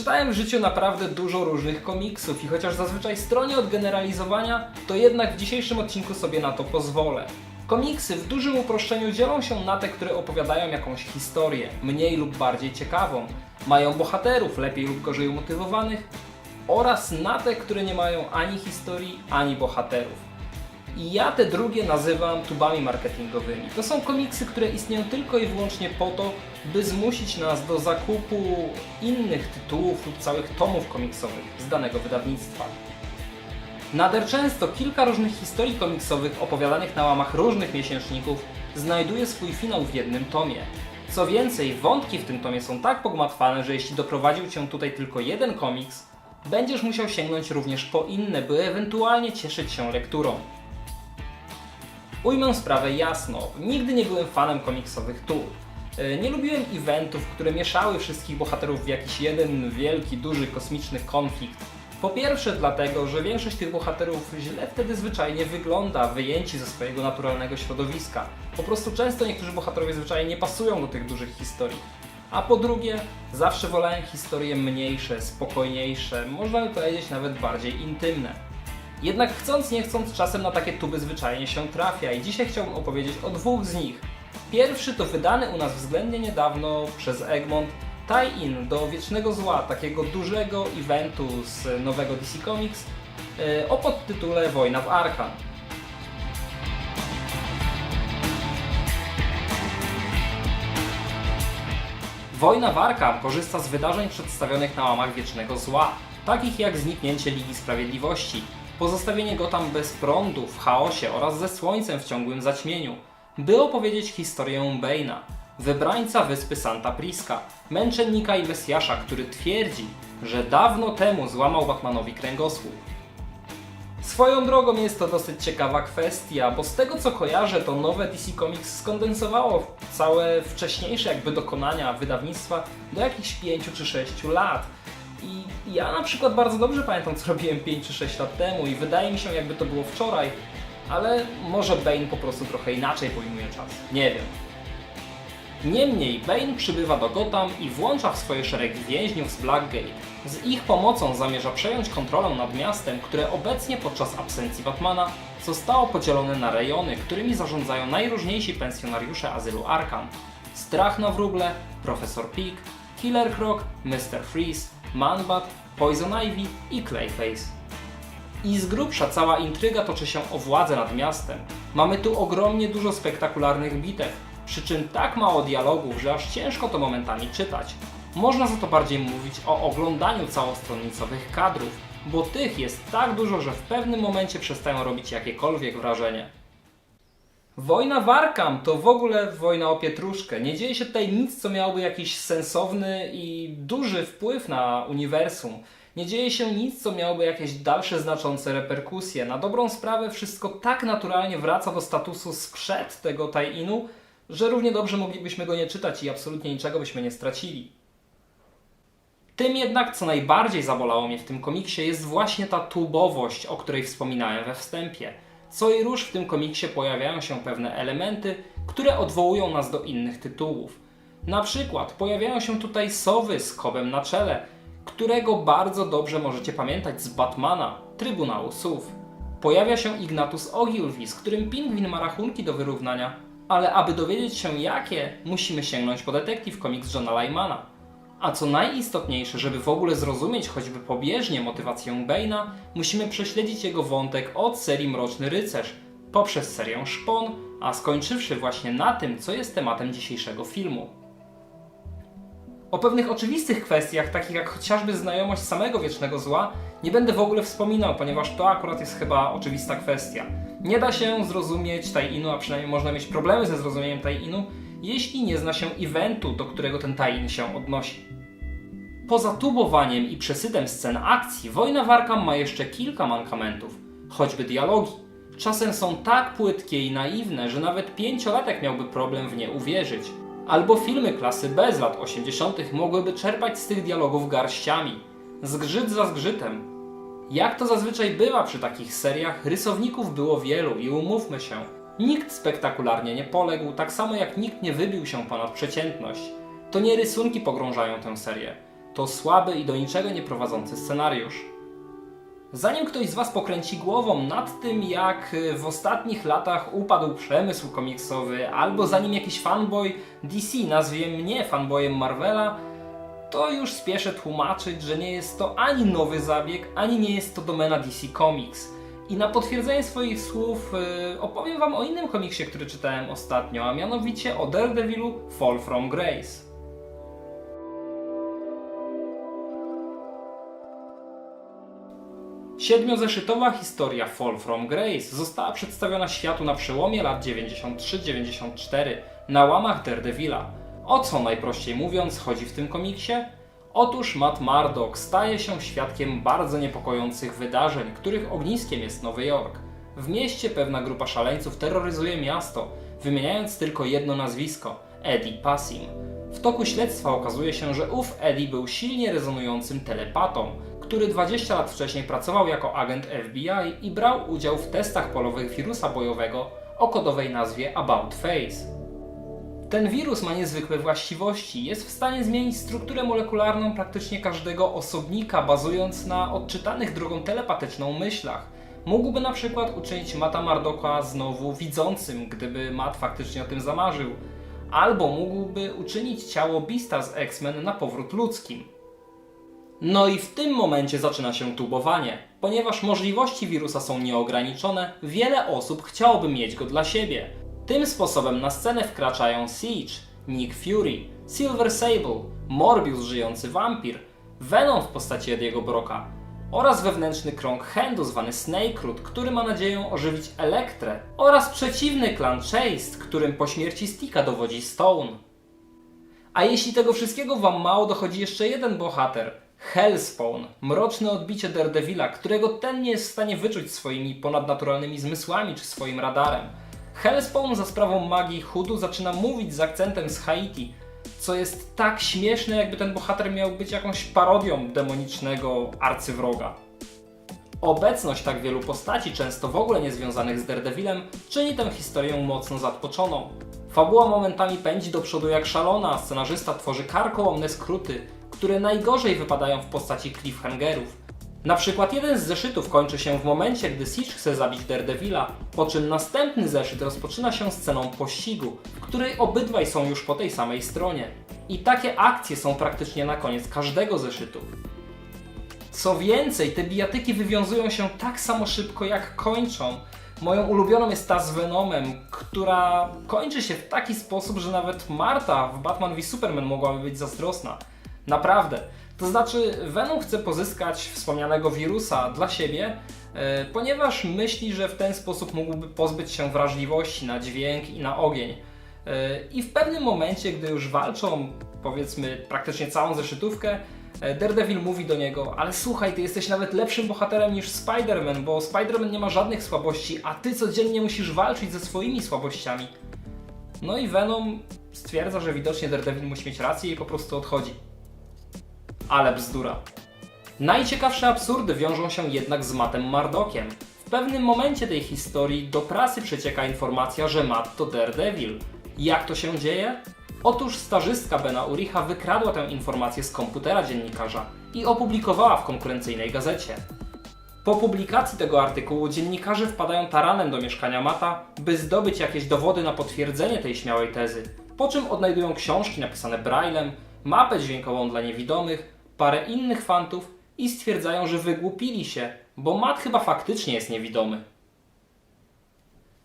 Przeczytałem w życiu naprawdę dużo różnych komiksów i chociaż zazwyczaj stronię od generalizowania, to jednak w dzisiejszym odcinku sobie na to pozwolę. Komiksy w dużym uproszczeniu dzielą się na te, które opowiadają jakąś historię, mniej lub bardziej ciekawą, mają bohaterów lepiej lub gorzej umotywowanych oraz na te, które nie mają ani historii, ani bohaterów. I ja te drugie nazywam tubami marketingowymi. To są komiksy, które istnieją tylko i wyłącznie po to, by zmusić nas do zakupu innych tytułów lub całych tomów komiksowych z danego wydawnictwa. Nader często kilka różnych historii komiksowych opowiadanych na łamach różnych miesięczników znajduje swój finał w jednym tomie. Co więcej, wątki w tym tomie są tak pogmatwane, że jeśli doprowadził Cię tutaj tylko jeden komiks, będziesz musiał sięgnąć również po inne, by ewentualnie cieszyć się lekturą. Ujmę sprawę jasno, nigdy nie byłem fanem komiksowych tur. E, Nie lubiłem eventów, które mieszały wszystkich bohaterów w jakiś jeden wielki, duży, kosmiczny konflikt. Po pierwsze dlatego, że większość tych bohaterów źle wtedy zwyczajnie wygląda, wyjęci ze swojego naturalnego środowiska. Po prostu często niektórzy bohaterowie zwyczajnie nie pasują do tych dużych historii. A po drugie, zawsze wolałem historie mniejsze, spokojniejsze, można by powiedzieć nawet bardziej intymne. Jednak chcąc nie chcąc czasem na takie tuby zwyczajnie się trafia i dzisiaj chciałbym opowiedzieć o dwóch z nich. Pierwszy to wydany u nas względnie niedawno przez Egmont tie-in do Wiecznego Zła, takiego dużego eventu z nowego DC Comics yy, o podtytule Wojna w Arkham. Wojna w Arkham korzysta z wydarzeń przedstawionych na łamach Wiecznego Zła, takich jak zniknięcie Ligi Sprawiedliwości, pozostawienie Gotham bez prądu, w chaosie oraz ze słońcem w ciągłym zaćmieniu, by opowiedzieć historię Bane'a, wybrańca wyspy Santa Priska, męczennika i mesjasza, który twierdzi, że dawno temu złamał Batmanowi kręgosłup. Swoją drogą jest to dosyć ciekawa kwestia, bo z tego co kojarzę, to nowe DC Comics skondensowało całe wcześniejsze jakby dokonania wydawnictwa do jakichś 5 czy 6 lat. I ja na przykład bardzo dobrze pamiętam, co robiłem 5 czy 6 lat temu i wydaje mi się, jakby to było wczoraj, ale może Bane po prostu trochę inaczej pojmuje czas. Nie wiem. Niemniej Bane przybywa do Gotham i włącza w swoje szeregi więźniów z Blackgate. Z ich pomocą zamierza przejąć kontrolę nad miastem, które obecnie podczas absencji Batmana zostało podzielone na rejony, którymi zarządzają najróżniejsi pensjonariusze azylu Arkham. Strach na wróble, Profesor Pig, Killer Croc, Mr. Freeze, Manbat, Poison Ivy i Clayface. I z grubsza cała intryga toczy się o władzę nad miastem. Mamy tu ogromnie dużo spektakularnych bitew, przy czym tak mało dialogów, że aż ciężko to momentami czytać. Można za to bardziej mówić o oglądaniu całostronnicowych kadrów, bo tych jest tak dużo, że w pewnym momencie przestają robić jakiekolwiek wrażenie. Wojna w Arkham to w ogóle wojna o pietruszkę. Nie dzieje się tutaj nic, co miałoby jakiś sensowny i duży wpływ na uniwersum. Nie dzieje się nic, co miałoby jakieś dalsze znaczące reperkusje. Na dobrą sprawę wszystko tak naturalnie wraca do statusu skrzet tego tie-inu, że równie dobrze moglibyśmy go nie czytać i absolutnie niczego byśmy nie stracili. Tym jednak, co najbardziej zabolało mnie w tym komiksie, jest właśnie ta tubowość, o której wspominałem we wstępie. Co i róż w tym komiksie pojawiają się pewne elementy, które odwołują nas do innych tytułów. Na przykład pojawiają się tutaj sowy z kobem na czele, którego bardzo dobrze możecie pamiętać z Batmana, Trybunału Sów. Pojawia się Ignatus Ogilvy, z którym pingwin ma rachunki do wyrównania, ale aby dowiedzieć się jakie, musimy sięgnąć po Detective Comics Johna Lymana. A co najistotniejsze, żeby w ogóle zrozumieć choćby pobieżnie motywację Bane'a, musimy prześledzić jego wątek od serii Mroczny Rycerz, poprzez serię Szpon, a skończywszy właśnie na tym, co jest tematem dzisiejszego filmu. O pewnych oczywistych kwestiach, takich jak chociażby znajomość samego Wiecznego Zła, nie będę w ogóle wspominał, ponieważ to akurat jest chyba oczywista kwestia. Nie da się zrozumieć tie-inu, a przynajmniej można mieć problemy ze zrozumieniem tie-inu, jeśli nie zna się eventu, do którego ten tie-in się odnosi. Poza tubowaniem i przesytem scen akcji, Wojna w Arkham ma jeszcze kilka mankamentów, choćby dialogi. Czasem są tak płytkie i naiwne, że nawet pięciolatek miałby problem w nie uwierzyć. Albo filmy klasy B z lat 80. mogłyby czerpać z tych dialogów garściami. Zgrzyt za zgrzytem. Jak to zazwyczaj bywa przy takich seriach, rysowników było wielu i umówmy się, nikt spektakularnie nie poległ, tak samo jak nikt nie wybił się ponad przeciętność. To nie rysunki pogrążają tę serię, to słaby i do niczego nie prowadzący scenariusz. Zanim ktoś z Was pokręci głową nad tym, jak y, w ostatnich latach upadł przemysł komiksowy, albo zanim jakiś fanboy DC nazwie mnie fanboyem Marvela, to już spieszę tłumaczyć, że nie jest to ani nowy zabieg, ani nie jest to domena DC Comics. I na potwierdzenie swoich słów y, opowiem Wam o innym komiksie, który czytałem ostatnio, a mianowicie o Daredevilu Fall from Grace. Siedmiozeszytowa historia Fall from Grace została przedstawiona światu na przełomie lat 93-94 na łamach Daredevila. O co najprościej mówiąc chodzi w tym komiksie? Otóż Matt Murdock staje się świadkiem bardzo niepokojących wydarzeń, których ogniskiem jest Nowy Jork. W mieście pewna grupa szaleńców terroryzuje miasto, wymieniając tylko jedno nazwisko Eddie Passim. W toku śledztwa okazuje się, że ów Eddie był silnie rezonującym telepatą, który 20 lat wcześniej pracował jako agent FBI i brał udział w testach polowych wirusa bojowego o kodowej nazwie About Face. Ten wirus ma niezwykłe właściwości. Jest w stanie zmienić strukturę molekularną praktycznie każdego osobnika, bazując na odczytanych drogą telepatyczną myślach. Mógłby na przykład uczynić Mata Mardoka znowu widzącym, gdyby Matt faktycznie o tym zamarzył. Albo mógłby uczynić ciało Beasta z X-Men na powrót ludzkim. No i w tym momencie zaczyna się tubowanie. Ponieważ możliwości wirusa są nieograniczone, wiele osób chciałoby mieć go dla siebie. Tym sposobem na scenę wkraczają Siege, Nick Fury, Silver Sable, Morbius żyjący wampir, Venom w postaci Ediego Broka oraz wewnętrzny krąg Hendu zwany Snakeroot, który ma nadzieję ożywić Elektrę oraz przeciwny klan Chase, którym po śmierci Sticka dowodzi Stone. A jeśli tego wszystkiego wam mało, dochodzi jeszcze jeden bohater. Hellspawn, mroczne odbicie Daredevila, którego ten nie jest w stanie wyczuć swoimi ponadnaturalnymi zmysłami czy swoim radarem. Hellspawn za sprawą magii Hudu zaczyna mówić z akcentem z Haiti, co jest tak śmieszne, jakby ten bohater miał być jakąś parodią demonicznego arcywroga. Obecność tak wielu postaci, często w ogóle niezwiązanych z Daredevilem, czyni tę historię mocno zatłoczoną. Fabuła momentami pędzi do przodu jak szalona, a scenarzysta tworzy karkołomne skróty, które najgorzej wypadają w postaci cliffhangerów. Na przykład jeden z zeszytów kończy się w momencie, gdy Siege chce zabić Daredevila, po czym następny zeszyt rozpoczyna się sceną pościgu, w której obydwaj są już po tej samej stronie. I takie akcje są praktycznie na koniec każdego zeszytu. Co więcej, te bijatyki wywiązują się tak samo szybko jak kończą. Moją ulubioną jest ta z Venomem, która kończy się w taki sposób, że nawet Marta w Batman v Superman mogłaby być zazdrosna. Naprawdę. To znaczy, Venom chce pozyskać wspomnianego wirusa dla siebie, e, ponieważ myśli, że w ten sposób mógłby pozbyć się wrażliwości na dźwięk i na ogień. E, I w pewnym momencie, gdy już walczą, powiedzmy, praktycznie całą zeszytówkę, e, Daredevil mówi do niego, ale słuchaj, ty jesteś nawet lepszym bohaterem niż Spider-Man, bo Spider-Man nie ma żadnych słabości, a ty codziennie musisz walczyć ze swoimi słabościami. No i Venom stwierdza, że widocznie Daredevil musi mieć rację i po prostu odchodzi. Ale bzdura. Najciekawsze absurdy wiążą się jednak z Mattem Mardockiem. W pewnym momencie tej historii do prasy przecieka informacja, że Matt to Daredevil. Jak to się dzieje? Otóż stażystka Bena Uricha wykradła tę informację z komputera dziennikarza i opublikowała w konkurencyjnej gazecie. Po publikacji tego artykułu dziennikarze wpadają taranem do mieszkania Mata, by zdobyć jakieś dowody na potwierdzenie tej śmiałej tezy, po czym odnajdują książki napisane braillem, mapę dźwiękową dla niewidomych, parę innych fantów i stwierdzają, że wygłupili się, bo Matt chyba faktycznie jest niewidomy.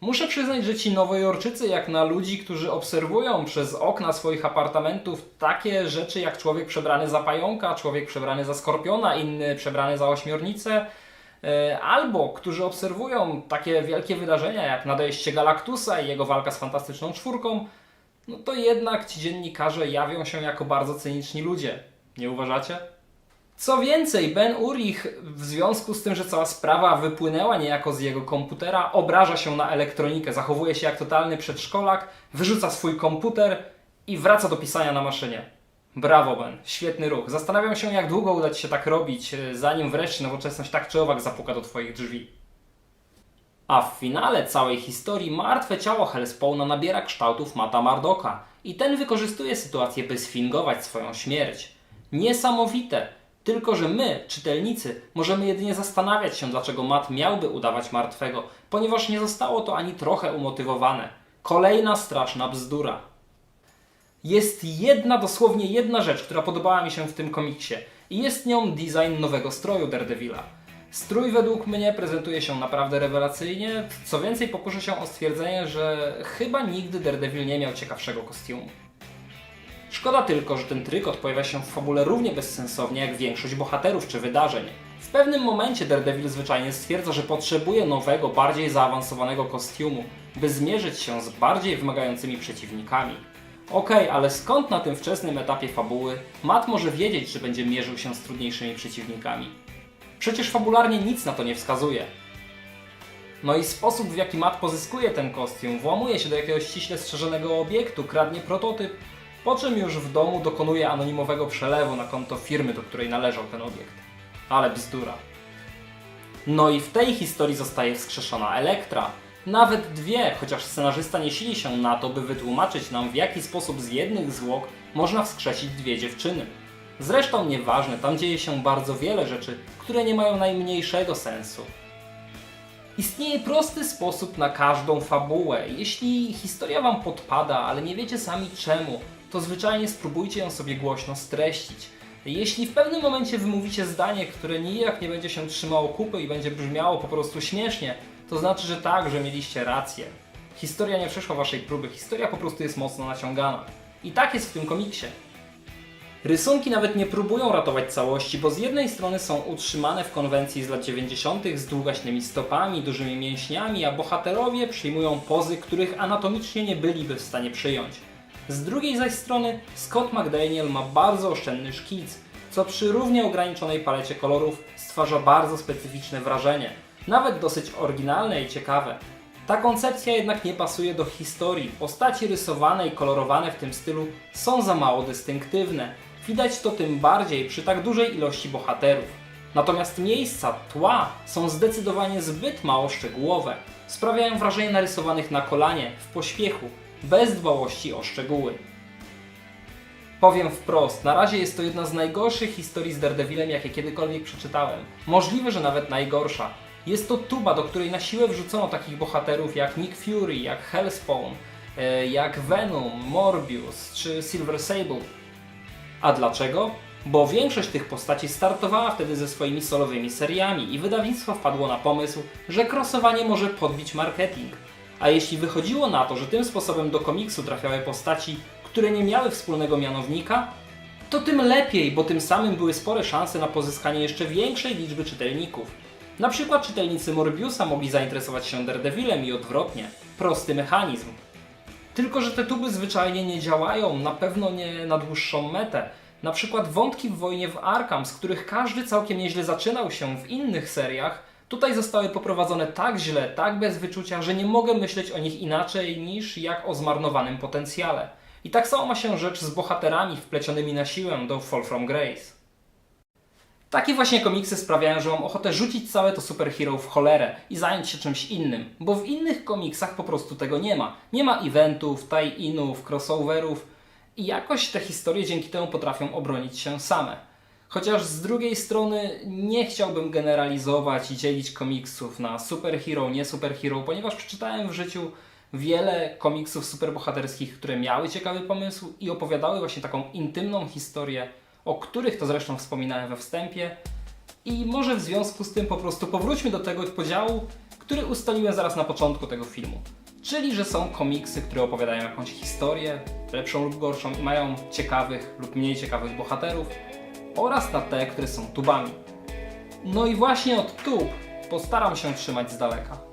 Muszę przyznać, że ci nowojorczycy, jak na ludzi, którzy obserwują przez okna swoich apartamentów takie rzeczy jak człowiek przebrany za pająka, człowiek przebrany za skorpiona, inny przebrany za ośmiornicę, e, albo którzy obserwują takie wielkie wydarzenia jak nadejście Galactusa i jego walka z Fantastyczną Czwórką, no to jednak ci dziennikarze jawią się jako bardzo cyniczni ludzie. Nie uważacie? Co więcej, Ben Urich w związku z tym, że cała sprawa wypłynęła niejako z jego komputera, obraża się na elektronikę, zachowuje się jak totalny przedszkolak, wyrzuca swój komputer i wraca do pisania na maszynie. Brawo Ben, świetny ruch. Zastanawiam się, jak długo uda Ci się tak robić, e, zanim wreszcie nowoczesność tak czy owak zapuka do Twoich drzwi. A w finale całej historii martwe ciało Hellspawna nabiera kształtów Mata Mardoka i ten wykorzystuje sytuację, by sfingować swoją śmierć. Niesamowite! Tylko, że my, czytelnicy, możemy jedynie zastanawiać się, dlaczego Matt miałby udawać martwego, ponieważ nie zostało to ani trochę umotywowane. Kolejna straszna bzdura. Jest jedna, dosłownie jedna rzecz, która podobała mi się w tym komiksie i jest nią design nowego stroju Daredevila. Strój według mnie prezentuje się naprawdę rewelacyjnie, co więcej pokuszę się o stwierdzenie, że chyba nigdy Daredevil nie miał ciekawszego kostiumu. Szkoda tylko, że ten trykot pojawia się w fabule równie bezsensownie jak większość bohaterów czy wydarzeń. W pewnym momencie Daredevil zwyczajnie stwierdza, że potrzebuje nowego, bardziej zaawansowanego kostiumu, by zmierzyć się z bardziej wymagającymi przeciwnikami. Okej, ale skąd na tym wczesnym etapie fabuły Matt może wiedzieć, że będzie mierzył się z trudniejszymi przeciwnikami? Przecież fabularnie nic na to nie wskazuje. No i sposób w jaki Matt pozyskuje ten kostium, włamuje się do jakiegoś ściśle strzeżonego obiektu, kradnie prototyp, po czym już w domu dokonuje anonimowego przelewu na konto firmy, do której należał ten obiekt. Ale bzdura. No i w tej historii zostaje wskrzeszona Elektra. Nawet dwie, chociaż scenarzysta nie sili się na to, by wytłumaczyć nam w jaki sposób z jednych zwłok można wskrzesić dwie dziewczyny. Zresztą nieważne, tam dzieje się bardzo wiele rzeczy, które nie mają najmniejszego sensu. Istnieje prosty sposób na każdą fabułę. Jeśli historia Wam podpada, ale nie wiecie sami czemu, to zwyczajnie spróbujcie ją sobie głośno streścić. Jeśli w pewnym momencie wymówicie zdanie, które nijak nie będzie się trzymało kupy i będzie brzmiało po prostu śmiesznie, to znaczy, że tak, że mieliście rację. Historia nie przeszła Waszej próby, historia po prostu jest mocno naciągana. I tak jest w tym komiksie. Rysunki nawet nie próbują ratować całości, bo z jednej strony są utrzymane w konwencji z lat 90. z długaśnymi stopami, dużymi mięśniami, a bohaterowie przyjmują pozy, których anatomicznie nie byliby w stanie przyjąć. Z drugiej zaś strony Scott McDaniel ma bardzo oszczędny szkic, co przy równie ograniczonej palecie kolorów stwarza bardzo specyficzne wrażenie, nawet dosyć oryginalne i ciekawe. Ta koncepcja jednak nie pasuje do historii. Postaci rysowane i kolorowane w tym stylu są za mało dystynktywne. Widać to tym bardziej przy tak dużej ilości bohaterów. Natomiast miejsca, tła są zdecydowanie zbyt mało szczegółowe. Sprawiają wrażenie narysowanych na kolanie, w pośpiechu, bez dbałości o szczegóły. Powiem wprost, na razie jest to jedna z najgorszych historii z Daredevilem, jakie kiedykolwiek przeczytałem. Możliwe, że nawet najgorsza. Jest to tuba, do której na siłę wrzucono takich bohaterów jak Nick Fury, jak Hellspawn, e, jak Venom, Morbius czy Silver Sable. A dlaczego? Bo większość tych postaci startowała wtedy ze swoimi solowymi seriami i wydawnictwo wpadło na pomysł, że crossowanie może podbić marketing. A jeśli wychodziło na to, że tym sposobem do komiksu trafiały postaci, które nie miały wspólnego mianownika, to tym lepiej, bo tym samym były spore szanse na pozyskanie jeszcze większej liczby czytelników. Na przykład czytelnicy Morbiusa mogli zainteresować się Daredevilem i odwrotnie. Prosty mechanizm. Tylko, że te tuby zwyczajnie nie działają, na pewno nie na dłuższą metę. Na przykład wątki w wojnie w Arkham, z których każdy całkiem nieźle zaczynał się w innych seriach, tutaj zostały poprowadzone tak źle, tak bez wyczucia, że nie mogę myśleć o nich inaczej niż jak o zmarnowanym potencjale. I tak samo ma się rzecz z bohaterami wplecionymi na siłę do Fall From Grace. Takie właśnie komiksy sprawiają, że mam ochotę rzucić całe to superhero w cholerę i zająć się czymś innym, bo w innych komiksach po prostu tego nie ma. Nie ma eventów, tie-inów, crossoverów i jakoś te historie dzięki temu potrafią obronić się same. Chociaż z drugiej strony nie chciałbym generalizować i dzielić komiksów na superhero, nie superhero, ponieważ przeczytałem w życiu wiele komiksów superbohaterskich, które miały ciekawy pomysł i opowiadały właśnie taką intymną historię, o których to zresztą wspominałem we wstępie. I może w związku z tym po prostu powróćmy do tego podziału, który ustaliłem zaraz na początku tego filmu. Czyli, że są komiksy, które opowiadają jakąś historię, lepszą lub gorszą i mają ciekawych lub mniej ciekawych bohaterów, oraz na te, które są tubami. No i właśnie od tub postaram się trzymać z daleka.